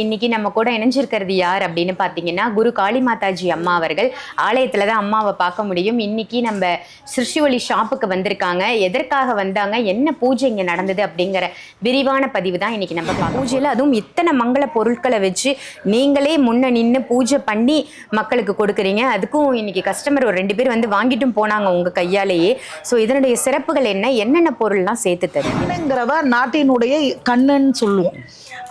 இன்னைக்கு நம்ம கூட இணைஞ்சிருக்கிறது யார் அப்படின்னு பார்த்தீங்கன்னா குரு காளி மாதாஜி அம்மா அவர்கள். ஆலயத்துல தான் அம்மாவை பார்க்க முடியும். இன்னைக்கு நம்ம சிருஷ்டிவொலி ஷாப்புக்கு வந்திருக்காங்க. எதற்காக வந்தாங்க? என்ன பூஜை இங்க நடந்தது அப்படிங்கிற விரிவான பதிவு தான் இன்னைக்கு நம்ம பார்க்க பூஜையில அதுவும் இத்தனை மங்கள பொருட்களை வச்சு நீங்களே முன்ன நின்று பூஜை பண்ணி மக்களுக்கு கொடுக்குறீங்க. அதுக்கும் இன்னைக்கு கஸ்டமர் ஒரு ரெண்டு பேர் வந்து வாங்கிட்டும் போனாங்க உங்க கையாலேயே. ஸோ இதனுடைய சிறப்புகள் என்ன? என்னென்ன பொருள்லாம் சேர்த்து தருவீங்க? பெண்ணுங்கிறவ நாட்டினுடைய கண்ணுன்னு சொல்லுவோம்.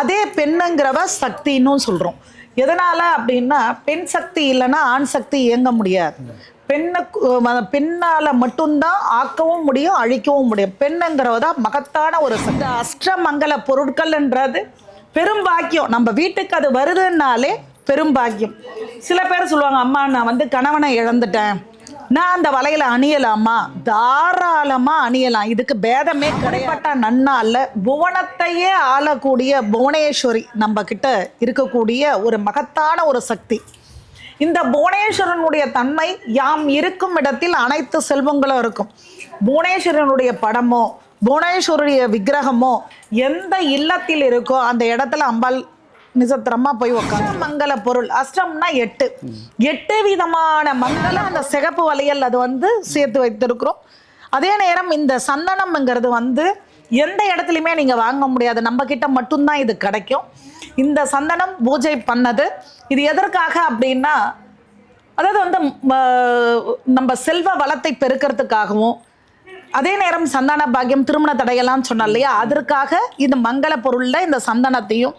அதே பெண்ணுங்கிறவ சக்தின்னு சொல்கிறோம் எதனால் அப்படின்னா பெண் சக்தி இல்லைன்னா ஆண் சக்தி இயங்க முடியாது. பெண்ணுக்கு பெண்ணால் மட்டும்தான் ஆக்கவும் முடியும் அழிக்கவும் முடியும். பெண்ணுங்கிறவ தான் மகத்தான ஒரு சக்தி. அஷ்டமங்கல பொருட்கள்ன்றது பெரும் பாக்கியம். நம்ம வீட்டுக்கு அது வருதுன்னாலே பெரும் பாக்கியம். சில பேர் சொல்லுவாங்க அம்மா நான் வந்து கணவனை இழந்துட்டேன். நான் அந்த வலையில அணியலாமா? தாராளமா அணியலாம். இதுக்கு பேதமே கிடைப்பட்ட நன்னா புவனத்தையே ஆளக்கூடிய புவனேஸ்வரி நம்ம கிட்ட இருக்கக்கூடிய ஒரு மகத்தான ஒரு சக்தி. இந்த புவனேஸ்வரனுடைய தன்மை யாம் இருக்கும் இடத்தில் அனைத்து செல்வங்களும் இருக்கும். புவனேஸ்வரனுடைய படமோ புவனேஸ்வருடைய விக்கிரகமோ எந்த இல்லத்தில் இருக்கோ அந்த இடத்துல அம்பாள் நிசத்திரமா போய் உட்காந்து மங்கள பொருள். அஷ்டம்னா எட்டு. எட்டு விதமான மங்கள அந்த சிகப்பு வளையல் அது வந்து சேர்த்து வைத்திருக்கிறோம். அதே நேரம் இந்த சந்தனம்ங்கிறது வந்து எந்த இடத்துலையுமே நீங்க வாங்க முடியாது. நம்ம கிட்ட மட்டும்தான் இது கிடைக்கும். இந்த சந்தனம் பூஜை பண்ணது. இது எதற்காக அப்படின்னா அதாவது வந்து நம்ம செல்வ வளத்தை பெருக்கிறதுக்காகவும் அதே நேரம் சந்தான பாக்கியம் திருமண தடையெல்லாம் சொன்னோம் இல்லையா? அதற்காக இந்த மங்கள பொருளில் இந்த சந்தனத்தையும்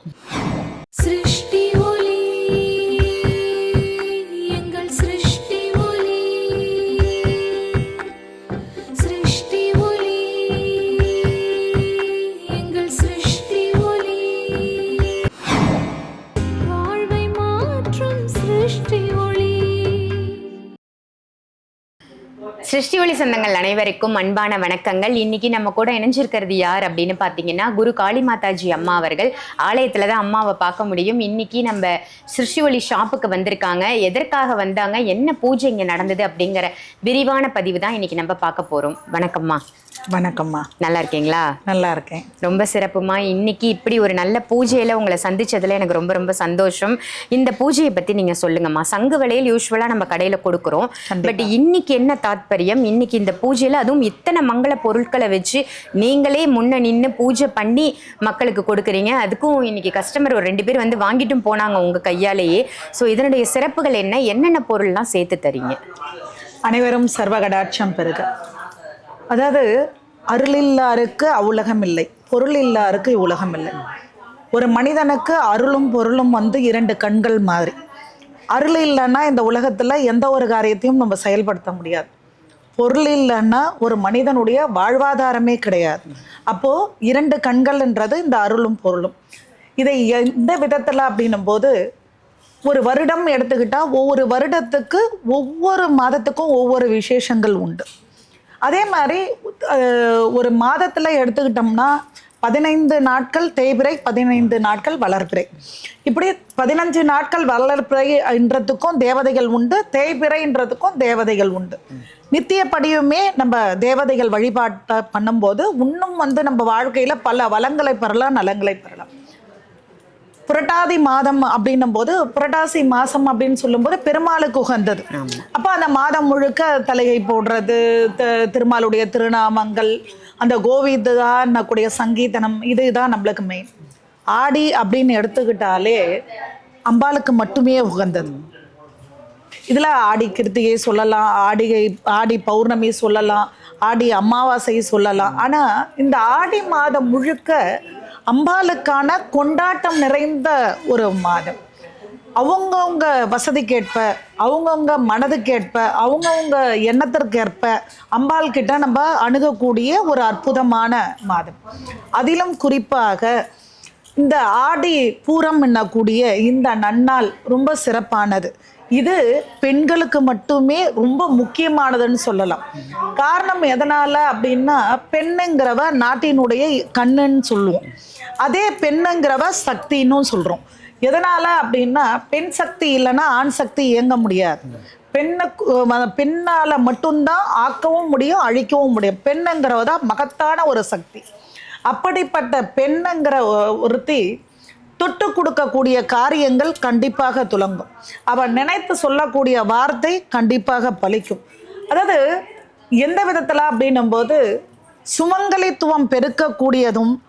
சொந்தங்கள் அனைவருக்கும் அன்பான வணக்கங்கள். இன்னைக்கு நம்ம கூட இணைஞ்சிருக்கிறது யார் அப்படின்னு பார்த்தீங்கன்னா குரு காளி மாதாஜி அம்மா அவர்கள். ஆலயத்தில் தான் அம்மாவை பார்க்க முடியும். இன்னைக்கு நம்ம சிருஷ்டி ஒளி ஷாப்புக்கு வந்திருக்காங்க. எதற்காக வந்தாங்க? என்ன பூஜை இங்க நடந்தது அப்படிங்கிற விரிவான பதிவு தான் இன்னைக்கு நம்ம பார்க்க போறோம். வணக்கம்மா. வணக்கம்மா. நல்லா இருக்கீங்களா நல்லா இருக்கேன் ரொம்ப சிறப்புமா. இன்னைக்கு இப்படி ஒரு நல்ல பூஜையில உங்களை சந்திச்சதுல எனக்கு ரொம்ப ரொம்ப சந்தோஷம். இந்த பூஜையை பத்தி நீங்க சொல்லுங்கம்மா. சங்கு வளையல் யூஸ்வலா நம்ம கடையில கொடுக்குறோம். பட் இன்னைக்கு என்ன தாத்பரியம்? இன்னைக்கு இந்த பூஜையில அதுவும் இத்தனை மங்கள பொருட்களை வச்சு நீங்களே முன்ன நின்று பூஜை பண்ணி மக்களுக்கு கொடுக்குறீங்க. அதுக்கும் இன்னைக்கு கஸ்டமர் ஒரு ரெண்டு பேர் வந்து வாங்கிட்டும் போனாங்க உங்க கையாலேயே. ஸோ இதனுடைய சிறப்புகள் என்ன? என்னென்ன பொருள்லாம் சேர்த்து தரீங்க? அனைவரும் சர்வகடாட்சம் பெருக அதாவது அருளில்லாருக்கு அவ்வுலகம் இல்லை பொருள் இல்லாருக்கு இவ்வுலகம் இல்லை ஒரு மனிதனுக்கு அருளும் பொருளும் வந்து இரண்டு கண்கள் மாதிரி. அருள் இல்லைன்னா இந்த உலகத்தில் எந்த ஒரு காரியத்தையும் நம்ம செயல்படுத்த முடியாது. பொருள் இல்லைன்னா ஒரு மனிதனுடைய வாழ்வாதாரமே கிடையாது. அப்போது இரண்டு கண்கள்ன்றது இந்த அருளும் பொருளும். இதை எந்த விதத்தில் அப்படின்னும் போது ஒரு வருடம் எடுத்துக்கிட்டால் ஒவ்வொரு வருடத்துக்கு ஒவ்வொரு மாதத்துக்கும் ஒவ்வொரு விசேஷங்கள் உண்டு. அதே மாதிரி ஒரு மாதத்தில் எடுத்துக்கிட்டோம்னா பதினைந்து நாட்கள் தேய்பிறை பதினைந்து நாட்கள் வளர்பிறை. இப்படி பதினஞ்சு நாட்கள் வளர்பிறைன்றதுக்கும் தேவதைகள் உண்டு தேய்பிறைன்றதுக்கும் தேவதைகள் உண்டு. நித்தியப்படியுமே நம்ம தேவதைகள் வழிபாட்டை பண்ணும்போது இன்னும் வந்து நம்ம வாழ்க்கையில் பல வளங்களை பெறலாம் நலங்களை பெறலாம். புரட்டாதி மாதம் அப்படின்னும் போது புரட்டாசி மாசம் அப்படின்னு சொல்லும்போது பெருமாளுக்கு உகந்தது. அப்போ அந்த மாதம் முழுக்க தலையை போடுறது த- திருமாலுடைய திருநாமங்கள் அந்த கோவிந்தான்னக்கூடிய சங்கீதனம் இதுதான் நம்மளுக்கு மெயின் ஆடி அப்படின்னு எடுத்துக்கிட்டாலே அம்பாளுக்கு மட்டுமே உகந்தது. இதில் ஆடி கிருத்திகை சொல்லலாம் ஆடிகை ஆடி பௌர்ணமி சொல்லலாம் ஆடி அமாவாசை சொல்லலாம். ஆனால் இந்த ஆடி மாதம் முழுக்க அம்பாளுக்கான கொண்டாட்டம் நிறைந்த ஒரு மாதம். அவங்கவுங்க வசதிக்கேற்ப அவங்கவுங்க மனதுக்கேற்ப அவங்கவுங்க எண்ணத்திற்கேற்ப அம்பாள் கிட்ட நம்ம அணுகக்கூடிய ஒரு அற்புதமான மாதம். அதிலும் குறிப்பாக இந்த ஆடி பூரம் என்னக்கூடிய இந்த நன்னாள் ரொம்ப சிறப்பானது. இது பெண்களுக்கு மட்டுமே ரொம்ப முக்கியமானதுன்னு சொல்லலாம். காரணம் எதனால் அப்படின்னா பெண்ணுங்கிறவ நாட்டினுடைய கண்ணுன்னு சொல்லுவோம். அதே பெண்ணுங்கிறவ சக்தின்னு சொல்கிறோம் எதனால் அப்படின்னா பெண் சக்தி இல்லைன்னா ஆண் சக்தி இயங்க முடியாது. பெண்ணுக்கு ம- மட்டும்தான் ஆக்கவும் முடியும் அழிக்கவும் முடியும். பெண்ணுங்கிறவ தான் மகத்தான ஒரு சக்தி. அப்படிப்பட்ட பெண்ணுங்கிற ஒருத்தி தொட்டு கொடுக்கக்கூடிய காரியங்கள் கண்டிப்பாக துலங்கும். அவள் நினைத்து சொல்லக்கூடிய வார்த்தை கண்டிப்பாக பலிக்கும். அதாவது எந்த விதத்தில் அப்படின்னும் போது சுமங்கலித்துவம் பெருக்கக்கூடியதும்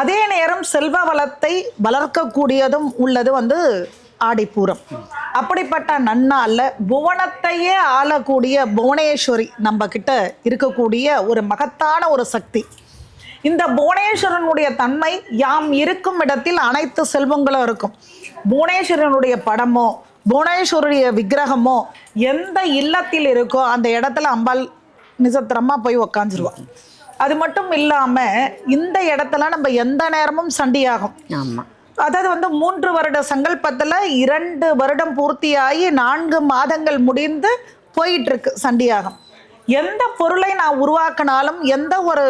அதே நேரம் செல்வ வளத்தை வளர்க்கக்கூடியதும் உள்ளது வந்து ஆடிப்பூரம். அப்படிப்பட்ட நன்னால புவனத்தையே ஆளக்கூடிய புவனேஸ்வரி நம்ம கிட்ட இருக்கக்கூடிய ஒரு மகத்தான ஒரு சக்தி. இந்த புவனேஸ்வரனுடைய தன்மை யாம் இருக்கும் இடத்தில் அனைத்து செல்வங்களும் இருக்கும். புவனேஸ்வரனுடைய படமோ புவனேஸ்வருடைய விக்கிரகமோ எந்த இல்லத்தில் இருக்கோ அந்த இடத்துல அம்பாள் நிசத்திரமா போய் உக்காந்துருவான் அது மட்டும் இல்லாம இந்த இடத்துல நம்ம எந்த நேரமும் சண்டியாகும். ஆமா. அதாவது வந்து மூன்று வருட சங்கல்பத்துல இரண்டு வருடம் பூர்த்தியாகி நான்கு மாதங்கள் முடிந்து போயிட்டு இருக்கு சண்டியாகம். எந்த பொருளை நான் உருவாக்கினாலும் எந்த ஒரு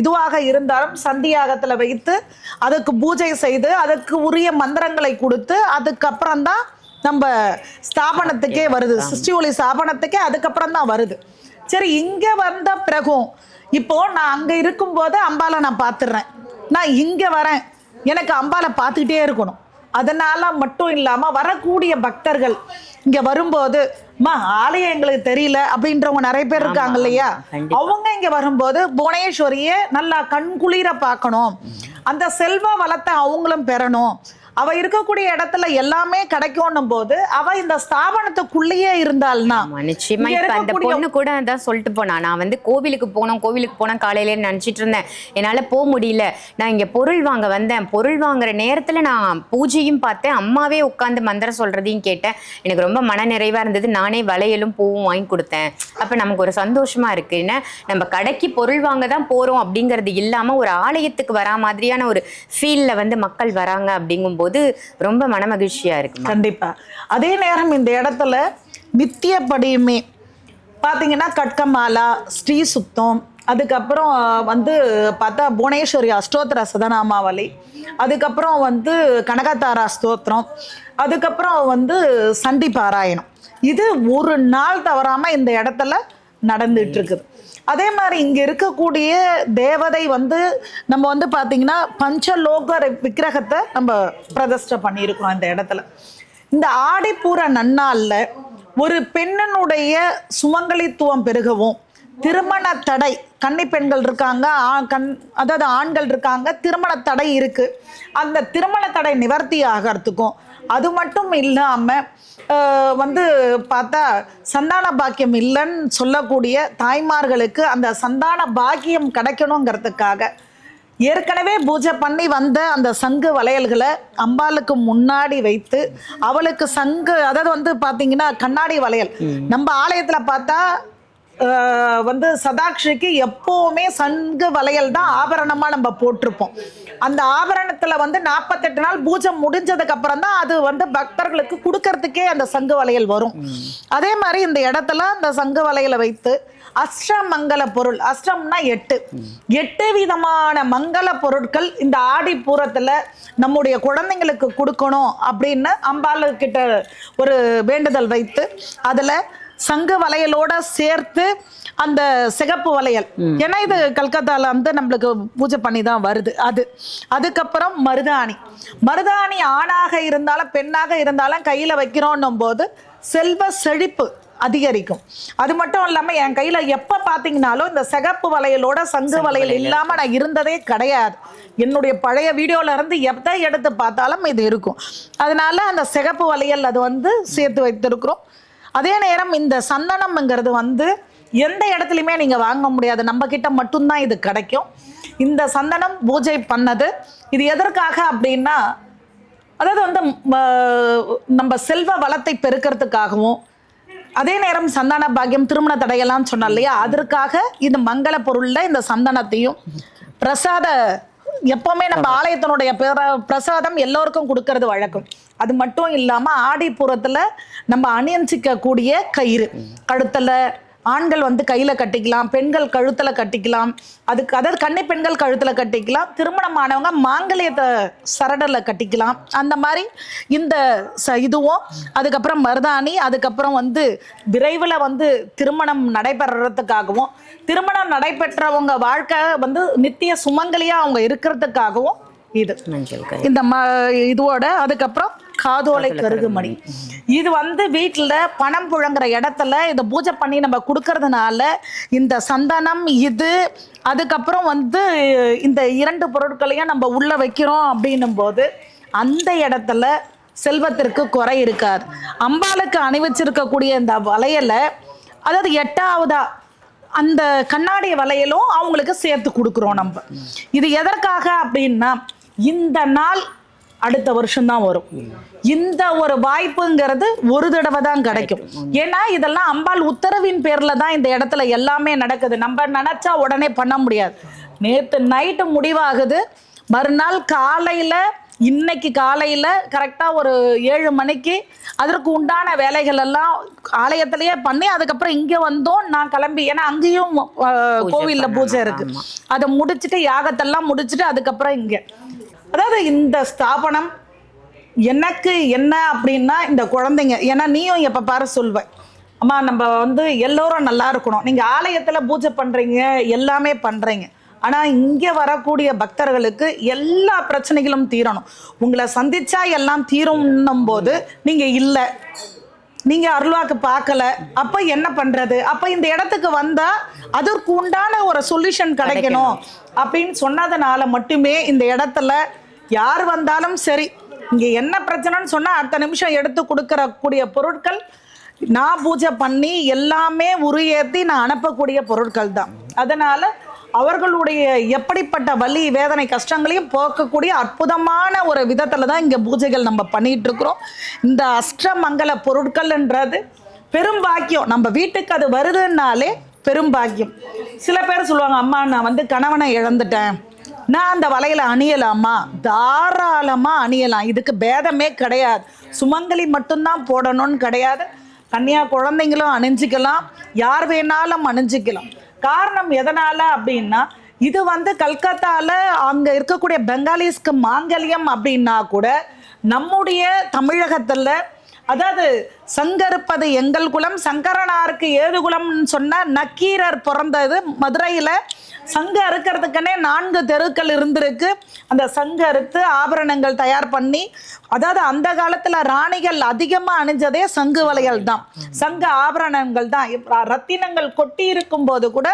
இதுவாக இருந்தாலும் சண்டியாகத்துல வைத்து அதுக்கு பூஜை செய்து அதுக்கு உரிய மந்திரங்களை கொடுத்து அதுக்கப்புறம் தான் நம்ம ஸ்தாபனத்துக்கே வருது. சிருஷ்டி ஒளி ஸ்தாபனத்துக்கே அதுக்கப்புறம் தான் வருது. சரி இங்க வந்த பிறகும் இப்போ நான் அங்க இருக்கும்போது அம்பாலை நான் பார்த்துடுறேன் நான் இங்க வரேன். எனக்கு அம்பாலை பார்த்துக்கிட்டே இருக்கணும். அதனால மட்டும் இல்லாம வரக்கூடிய பக்தர்கள் இங்க வரும்போது அம்மா ஆலயம் எங்களுக்கு தெரியல அப்படின்றவங்க நிறைய பேர் இருக்காங்க இல்லையா. அவங்க இங்க வரும்போது புவனேஸ்வரியை நல்லா கண்குளிர பார்க்கணும். அந்த செல்வ வளத்தை அவங்களும் பெறணும். அவ இருக்கக்கூடிய இடத்துல எல்லாமே கிடைக்கும்னும் போது அவ இந்த ஸ்தாபனத்துக்குள்ளேயே இருந்தாள்னா நிச்சயமா. இப்ப அந்த பொண்ணு கூட அதான் சொல்லிட்டு போனா நான் வந்து கோவிலுக்கு போனோம் கோவிலுக்கு போனோம் காலையில நினைச்சிட்டு இருந்தேன். என்னால போக முடியல. நான் இங்க பொருள் வாங்க வந்தேன். பொருள் வாங்குற நேரத்துல நான் பூஜையும் பார்த்தேன். அம்மாவே உட்காந்து மந்திரம் சொல்றதையும் கேட்டேன். எனக்கு ரொம்ப மன நிறைவா இருந்தது. நானே வளையலும் பூவும் வாங்கி கொடுத்தேன். அப்ப நமக்கு ஒரு சந்தோஷமா இருக்கு. என்ன? நம்ம கடைக்கு பொருள் வாங்க தான் போறோம் அப்படிங்கிறது இல்லாம ஒரு ஆலயத்துக்கு வரா மாதிரியான ஒரு ஃபீல்ல வந்து மக்கள் வராங்க போது ரொம்ப மன மகிழ்ச்சியா இருக்குமா? கண்டிப்பா. அதே நேரம் இந்த இடத்துல நித்தியப்படியுமே பார்த்தீங்கன்னா கட்கமாலா ஸ்ரீ சுத்தம் அதுக்கப்புறம் வந்து பார்த்தா புவனேஸ்வரி அஷ்டோத்திர சதநாமாவளி அதுக்கப்புறம் வந்து கனகதாரா ஸ்தோத்திரம் அதுக்கப்புறம் வந்து சண்டி பாராயணம் இது ஒரு நாள் தவறாமல் இந்த இடத்துல நடந்துட்டு இருக்குது. அதே மாதிரி இங்கே இருக்கக்கூடிய தேவதை வந்து நம்ம வந்து பார்த்தீங்கன்னா பஞ்சலோக விக்கிரகத்தை நம்ம பிரதிஷ்டை பண்ணியிருக்கிறோம் இந்த இடத்துல. இந்த ஆடிப்பூர நன்னாளில் ஒரு பெண்ணினுடைய சுமங்கலித்துவம் பெருகவும் திருமண தடை கன்னி பெண்கள் இருக்காங்க ஆ- கண் அதாவது ஆண்கள் இருக்காங்க திருமண தடை இருக்குது அந்த திருமண தடை நிவர்த்தி ஆகிறதுக்கும் அது மட்டும் இல்லாம ஆஹ், வந்து பார்த்தா சந்தான பாக்கியம் இல்லைன்னு சொல்லக்கூடிய தாய்மார்களுக்கு அந்த சந்தான பாக்கியம் கிடைக்கணுங்கிறதுக்காக ஏற்கனவே பூஜை பண்ணி வந்த அந்த சங்கு வளையல்களை அம்பாளுக்கு முன்னாடி வைத்து அவளுக்கு சங்கு அதாவது வந்து பாத்தீங்கன்னா கண்ணாடி வளையல். நம்ம ஆலயத்துல பார்த்தா வந்து சதாக்ஷிக்கு எப்போவுமே சங்கு வளையல் தான் ஆபரணமாக நம்ம போட்டிருப்போம். அந்த ஆபரணத்தில் வந்து நாற்பத்தெட்டு நாள் பூஜை முடிஞ்சதுக்கு அப்புறம் தான் அது வந்து பக்தர்களுக்கு கொடுக்கறதுக்கே அந்த சங்கு வளையல் வரும். அதே மாதிரி இந்த இடத்துல அந்த சங்கு வளையலை வைத்து அஷ்டமங்கல பொருள் அஷ்டம்னா எட்டு. எட்டு விதமான மங்கள பொருட்கள் இந்த ஆடி பூரத்தில் நம்முடைய குழந்தைங்களுக்கு கொடுக்கணும் அப்படின்னு அம்பாளு கிட்ட ஒரு வேண்டுதல் வைத்து அதில் சங்கு வளையலோட சேர்த்து அந்த சிகப்பு வளையல். ஏன்னா இது கல்கத்தால வந்து நம்மளுக்கு பூஜை பண்ணி தான் வருது அது. அதுக்கப்புறம் மருதாணி. மருதாணி ஆணாக இருந்தாலும் பெண்ணாக இருந்தாலும் கையில வைக்கிறோன்னும் போது செல்வ செழிப்பு அதிகரிக்கும். அது மட்டும் இல்லாம என் கையில எப்ப பாத்தீங்கன்னாலும் இந்த சிகப்பு வளையலோட சங்கு வளையல் இல்லாம நான் இருந்ததே கிடையாது. என்னுடைய பழைய வீடியோல இருந்து எதை எடுத்து பார்த்தாலும் இது இருக்கும். அதனால அந்த சிகப்பு வளையல் அது வந்து சேர்த்து வைத்திருக்கிறோம். அதே நேரம் இந்த சந்தனம்ங்கிறது வந்து எந்த இடத்துலையுமே நீங்க வாங்க முடியாது. நம்ம கிட்ட மட்டும்தான் இது கிடைக்கும். இந்த சந்தனம் பூஜை பண்ணது. இது எதற்காக அப்படின்னா அதாவது வந்து நம்ம செல்வ வளத்தை பெருக்கிறதுக்காகவும் அதே நேரம் சந்தான பாக்கியம் திருமண தடையெல்லாம் சொன்னோம் இல்லையா? அதற்காக இந்த மங்கள பொருள்ல இந்த சந்தனத்தையும் பிரசாத எப்பவுமே நம்ம ஆலயத்தினுடைய பிர- பிரசாதம் எல்லோருக்கும் கொடுக்கறது வழக்கம். அது மட்டும் இல்லாம ஆடிப்புறத்துல நம்ம அணியஞ்சிக்க கூடிய கயிறு. கழுத்துல ஆண்கள் வந்து கையில கட்டிக்கலாம் பெண்கள் கழுத்துல கட்டிக்கலாம் அதுக்கு அதாவது கன்னி பெண்கள் கழுத்துல கட்டிக்கலாம் திருமணமானவங்க மாங்கல்யத்தை சரடர்ல கட்டிக்கலாம். அந்த மாதிரி இந்த ச இதுவும் அதுக்கப்புறம் மருதாணி அதுக்கப்புறம் வந்து விரைவில் வந்து திருமணம் நடைபெறறதுக்காகவும் திருமணம் நடைபெற்றவங்க வாழ்க்கை வந்து நித்திய சுமங்கலியா அவங்க இருக்கிறதுக்காகவும் இது. இந்த ம இதுவோட அதுக்கப்புறம் காதோலை கருகுமணி. இது வந்து வீட்டில் பணம் புழங்குற இடத்துல இதை பூஜை பண்ணி நம்ம கொடுக்கறதுனால இந்த சந்தனம் இது அதுக்கப்புறம் வந்து இந்த இரண்டு பொருட்களையும் நம்ம உள்ள வைக்கிறோம் அப்படின்னும் போது அந்த இடத்துல செல்வத்திற்கு குறை இருக்காது. அம்பாளுக்கு அணிவிச்சிருக்கக்கூடிய இந்த வளையலை அதாவது எட்டாவதா அந்த கண்ணாடி வளையலும் அவங்களுக்கு சேர்த்து கொடுக்குறோம் நம்ம. இது எதற்காக அப்படின்னா இந்த நாள் அடுத்த வருஷம்தான் வரும். இந்த ஒரு வாய்ப்புங்கிறது ஒரு தடவை தான் கிடைக்கும். ஏன்னா இதெல்லாம் அம்பாள் உத்தரவின் பேர்ல தான் இந்த இடத்துல எல்லாமே நடக்குது. நம்ம நினைச்சா உடனே பண்ண முடியாது. நேற்று நைட்டு முடிவாகுது. மறுநாள் காலையில இன்னைக்கு காலையில கரெக்டா ஒரு ஏழு மணிக்கு அதற்கு உண்டான வேலைகள் எல்லாம் ஆலயத்திலேயே பண்ணி அதுக்கப்புறம் இங்க வந்தோம் நான் கிளம்பி. ஏன்னா அங்கேயும் கோவில்ல பூஜை இருக்கு. அதை முடிச்சுட்டு யாகத்தெல்லாம் முடிச்சுட்டு அதுக்கப்புறம் இங்க. அதாவது இந்த ஸ்தாபனம் எனக்கு என்ன அப்படின்னா இந்த குழந்தைங்க. ஏன்னா நீயும் எப்ப பாரு சொல்வ அம்மா நம்ம வந்து எல்லோரும் நல்லா இருக்கணும். நீங்க ஆலயத்துல பூஜை பண்றீங்க எல்லாமே பண்றீங்க. ஆனா இங்க வரக்கூடிய பக்தர்களுக்கு எல்லா பிரச்சனைகளும் தீரணும். உங்களை சந்திச்சா எல்லாம் தீரும்னும் போது நீங்க இல்லை. நீங்க அருள்வாக்கு பார்க்கல. அப்ப என்ன பண்றது? அப்ப இந்த இடத்துக்கு வந்தா அதற்கு உண்டான ஒரு சொல்யூஷன் கிடைக்கணும். அப்படின்னு சொன்னதுனால மட்டுமே இந்த இடத்துல யார் வந்தாலும் சரி இங்கே என்ன பிரச்சனைன்னு சொன்னால் அடுத்த நிமிஷம் எடுத்து கொடுக்கறக்கூடிய பொருட்கள் நான் பூஜை பண்ணி எல்லாமே உரியேற்றி நான் அனுப்பக்கூடிய பொருட்கள் தான். அதனால் அவர்களுடைய எப்படிப்பட்ட வலி வேதனை கஷ்டங்களையும் போக்கக்கூடிய அற்புதமான ஒரு விதத்தில் தான் இங்கே பூஜைகள் நம்ம பண்ணிகிட்டு இருக்கிறோம். இந்த அஷ்டமங்கல பொருட்கள்ன்றது பெரும் பாக்கியம். நம்ம வீட்டுக்கு அது வருதுன்னாலே பெரும் பாக்கியம். சில பேர் சொல்லுவாங்க அம்மா நான் வந்து கணவனை இழந்துட்டேன். நான் அந்த வலையில அணியலாமா? தாராளமா அணியலாம். இதுக்கு பேதமே கிடையாது. சுமங்கலி மட்டும்தான் போடணும்னு கிடையாது. கன்னியா குழந்தைங்களும் அணிஞ்சிக்கலாம். யார் வேணாலும் அணிஞ்சிக்கலாம். காரணம் எதனால அப்படின்னா இது வந்து கல்கத்தால அங்க இருக்கக்கூடிய பெங்காலிஸ்க்கு மாங்கல்யம் அப்படின்னா கூட நம்முடைய தமிழகத்துல அதாவது சங்கருப்பது எங்கள் குலம் சங்கரனாருக்கு ஏது குலம்னு சொன்ன நக்கீரர் பிறந்தது மதுரையில். சங்க அறுக்கிறதுக்குன்னே நான்கு தெருக்கள் இருந்திருக்கு. அந்த சங்க அறுத்து ஆபரணங்கள் தயார் பண்ணி அதாவது அந்த காலத்தில் ராணிகள் அதிகமாக அணிஞ்சதே சங்கு வளையல் தான். சங்க ஆபரணங்கள் தான். ரத்தினங்கள் கொட்டி இருக்கும் போது கூட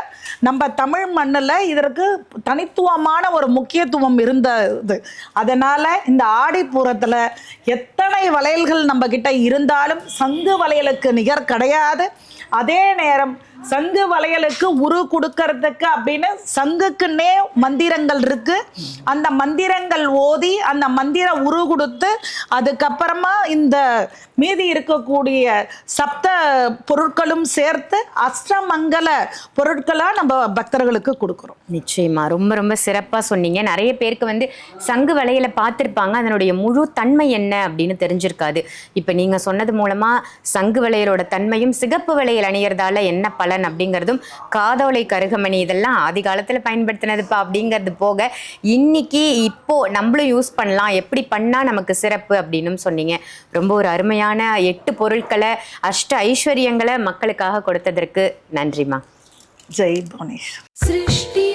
நம்ம தமிழ் மண்ணில் இதற்கு தனித்துவமான ஒரு முக்கியத்துவம் இருந்தது. அதனால இந்த ஆடிப்பூரத்தில் எத்தனை வளையல்கள் நம்ம கிட்ட இருந்தாலும் சங்கு வளையலுக்கு நிகர் கிடையாது. அதே நேரம் சங்கு வளையலுக்கு உரு கொடுக்கறதுக்கு அப்படின்னு சங்குக்குன்னே மந்திரங்கள் இருக்கு. அந்த மந்திரங்கள் ஓதி அந்த மந்திர உரு கொடுத்து அதுக்கப்புறமா இந்த மீதி இருக்கக்கூடிய சப்த பொருட்களும் சேர்த்து அஷ்டமங்கல பொருட்களா நம்ம பக்தர்களுக்கு கொடுக்குறோம். நிச்சயமா. ரொம்ப ரொம்ப சிறப்பாக சொன்னீங்க. நிறைய பேருக்கு வந்து சங்கு வளையலை பார்த்துருப்பாங்க. அதனுடைய முழு தன்மை என்ன அப்படின்னு தெரிஞ்சிருக்காது. இப்போ நீங்கள் சொன்னது மூலமா சங்கு வளையலோட தன்மையும் சிகப்பு வளையல் அணியறதால என்ன பலன் அப்படிங்கிறதும் காதோலை கருகமணி இதெல்லாம் ஆதி பயன்படுத்தினதுப்பா அப்படிங்கிறது போக இன்னைக்கு இப்போ நம்மளும் யூஸ் பண்ணலாம். எப்படி பண்ணால் நமக்கு சிறப்பு அப்படின்னு சொன்னீங்க. ரொம்ப ஒரு அருமையான எட்டு பொருட்களை அஷ்ட ஐஸ்வர்யங்களை மக்களுக்காக கொடுத்ததற்கு நன்றிம்மா. ஜெய் புவனேஷ். சிருஷ்டி